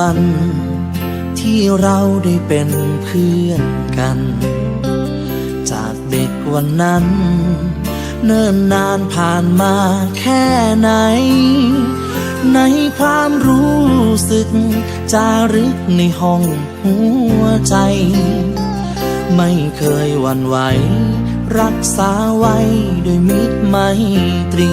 วัน ที่เราได้เป็นเพื่อนกัน จากเด็กวันนั้น เนิ่นนานผ่านมาแค่ไหน ในความรู้สึก จารึกในห้องหัวใจ ไม่เคยวันไหว รักษาไว้ด้วยมิตรไมตรี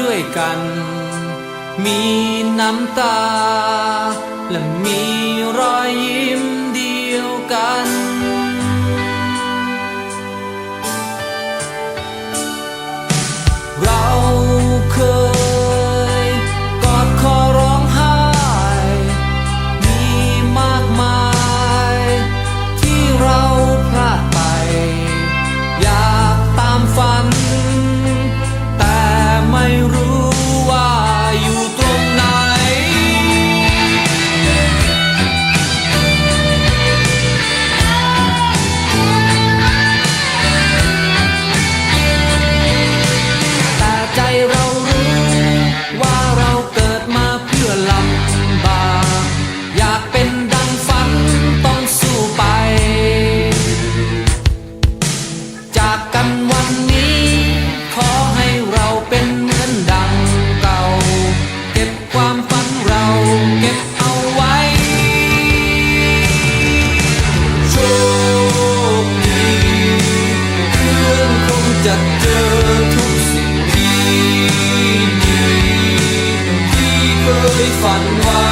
ด้วยกัน มีน้ำตา และมีรอยยิ้มเดียวกัน เราเคย ทุกสิ่งที่ดีที่เคยฝันไว้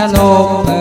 Shalom.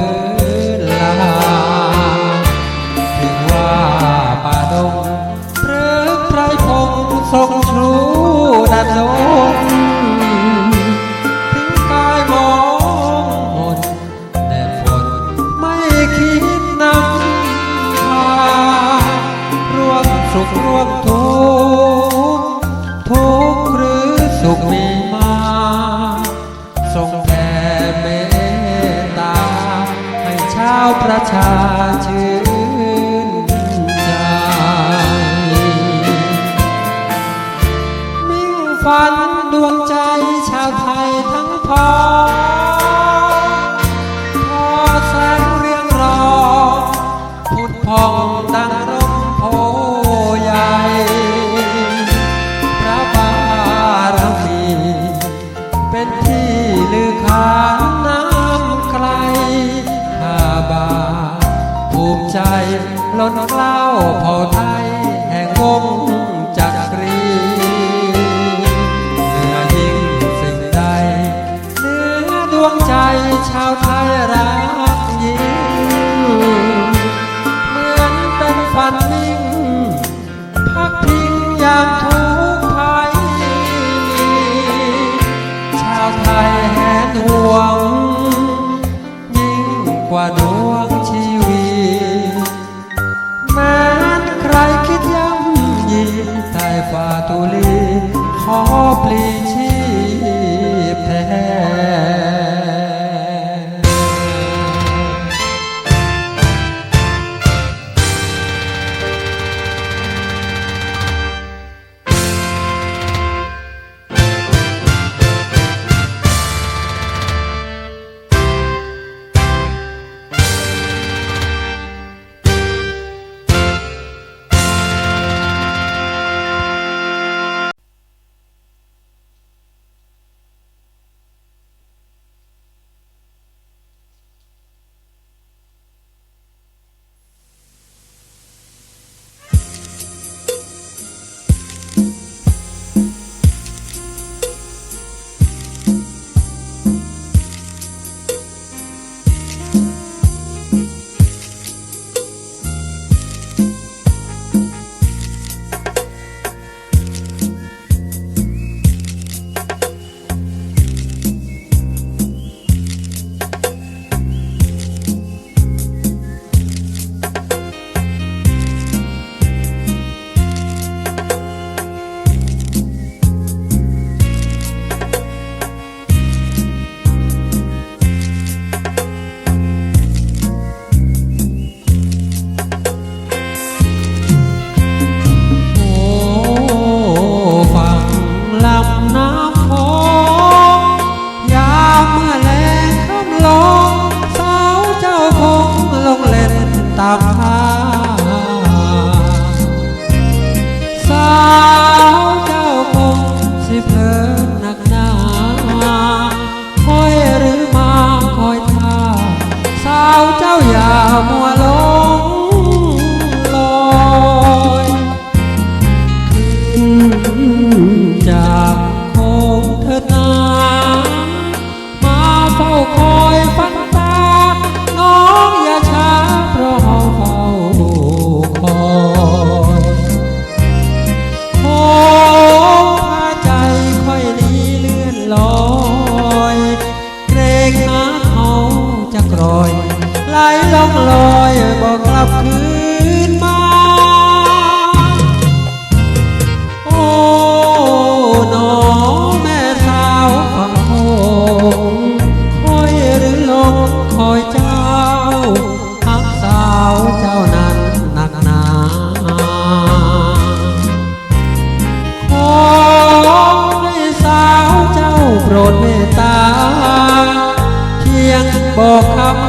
บอกคำ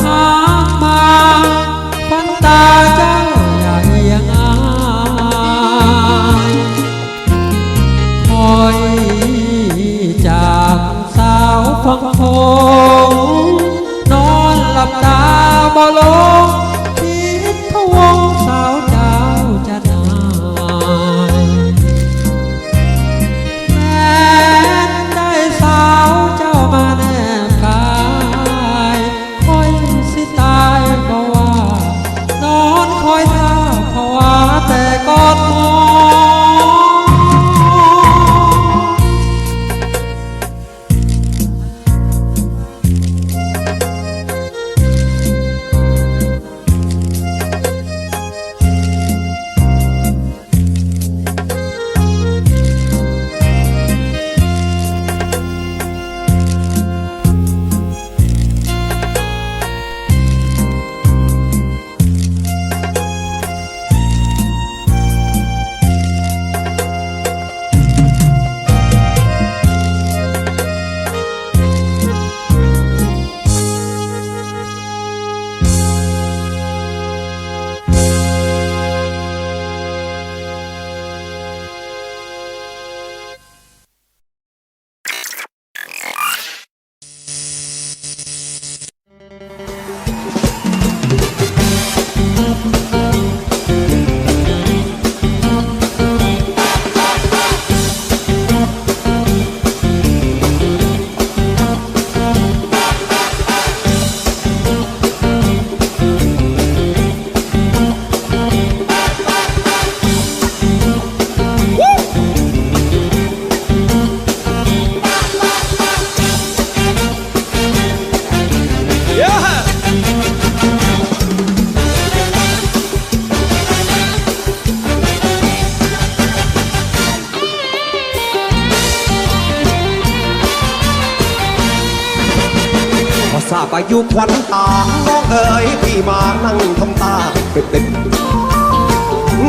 อทราบอายุควันตาน้องเอ๋ยพี่มานั่งทำตาเป็นเป็น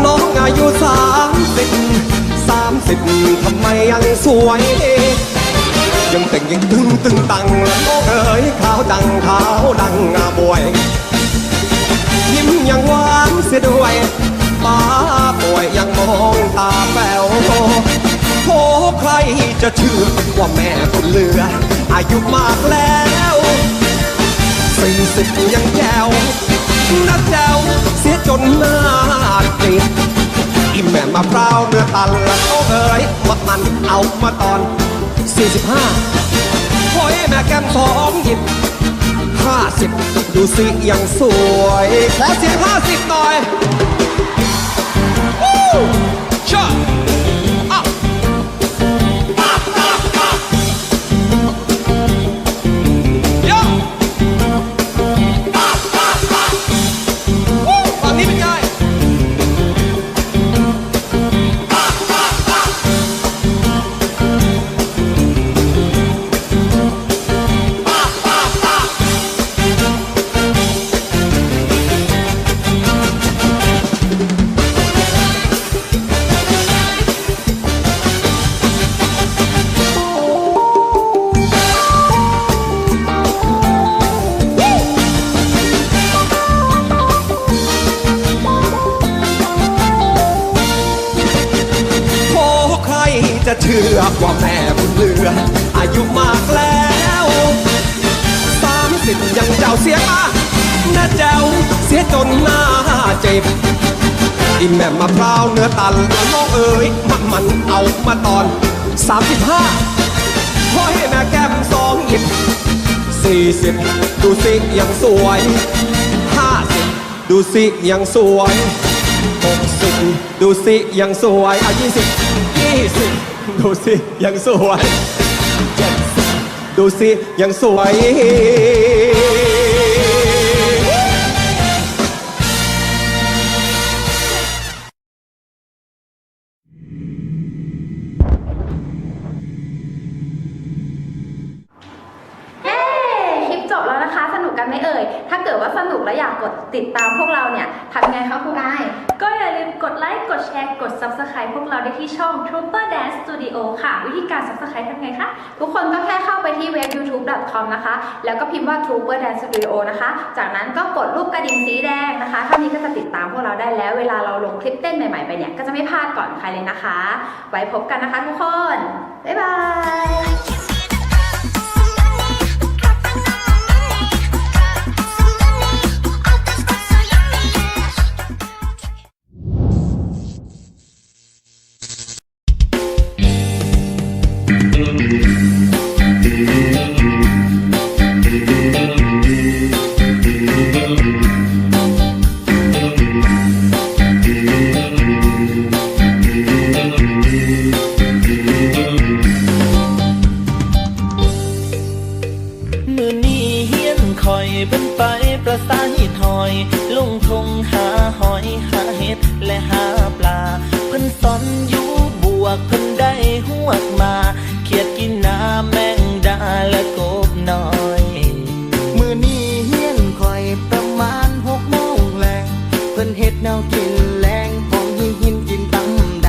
น้องอายุสามสิบสามสิบทำไมยังสวยยังแต่งยังตึงตึงตังน้องเอ๋ยขาวดังขาวดังงาบวย ยิ้มยังหวานเสียด้วยป้าป่วยยังมองตาแป๋วโอ้ใครจะเชื่อว่าแม่คนเหลืออายุมากแล้ว สี่สิบยังแจ๋วนักแจวเสียจนหน้าติดอิ่มแม่มะพร้าเนื้อตันละโอ้เอ๋ยมักมันเอามาตอน45โอ้ยแม่แก้มสองหยิบห้าสิบดูสิยังสวยขอเสียงห้าสิบหน่อย สี่สิบดูสิยังสวยห้าสิบดูสิยังสวยหกสิบดูสิยังสวยอะยี่สิบยี่สิบดูสิยังสวยเจ็ดสิบดูสิยังสวย Subscribe พวกเราได้ที่ช่อง Trooper Dance Studio ค่ะ วิธีการ Subscribe ทำไงคะ ทุกคนก็แค่เข้าไปที่เว็บ youtube.com นะคะ แล้วก็พิมพ์ว่า Trooper Dance Studio นะคะ จากนั้นก็กดรูปกระดิ่งสีแดงนะคะเท่านี้ก็จะติดตามพวกเราได้แล้ว เวลาเราลงคลิปเต้นใหม่ๆไปเนี่ย ก็จะไม่พลาดก่อนใครเลยนะคะ ไว้พบกันนะคะทุกคน บ๊ายบาย